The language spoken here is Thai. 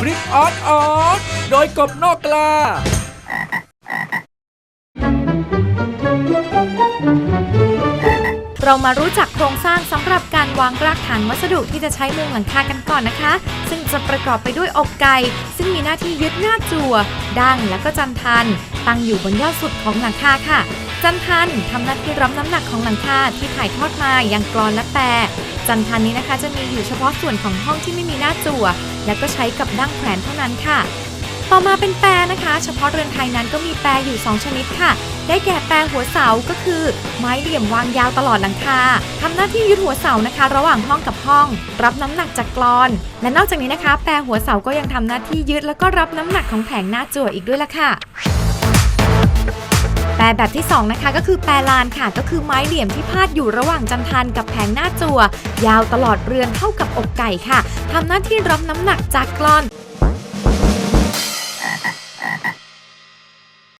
พริกออสออสโดยกบนอกกลาเรามารู้จักโครงสร้างสำหรับการวางรากฐานวัสดุที่จะใช้มุงหลังคากันก่อนนะคะ ซึ่งจะประกอบไปด้วยอกไก่ ซึ่งมีหน้าที่ยึดหน้าจั่วดังและก็จันทัน ตั้งอยู่บนยอดสุดของหลังคาค่ะ จันทันทำหน้าที่รับน้ำหนักของหลังคาที่ถ่ายทอดมาอยังกรอนและแปรจันทันนี้นะคะจะมีอยู่เฉพาะส่วนของห้องที่ไม่มีหน้าจั่ว และก็ใช้กับดั้งแขวนเท่านั้นค่ะ ต่อมาเป็นแปรนะคะ เฉพาะเรือนไทยนั้นก็มีแปรอยู่ 2 ชนิดค่ะ ได้แก่แปรหัวเสาก็คือ ไม้เหลี่ยมวางยาวตลอดหลังคาทำหน้าที่ยึดหัวเสานะคะ ระหว่างห้องกับห้อง รับน้ำหนักจากกรอน และนอกจากนี้นะคะ แปรหัวเสาก็ยังทำหน้าที่ยึดแล้วก็รับน้ำหนักของแผงหน้าจั่วอีกด้วยล่ะค่ะ แปรแบบที่ 2 นะคะ ก็คือแปลลานค่ะ ก็คือไม้เหลี่ยมที่พาดอยู่ระหว่างจันทันกับแผงหน้าจั่ว ยาวตลอดเรือนเท่ากับอกไก่ค่ะทำหน้าที่รับน้ำหนักจากกลอน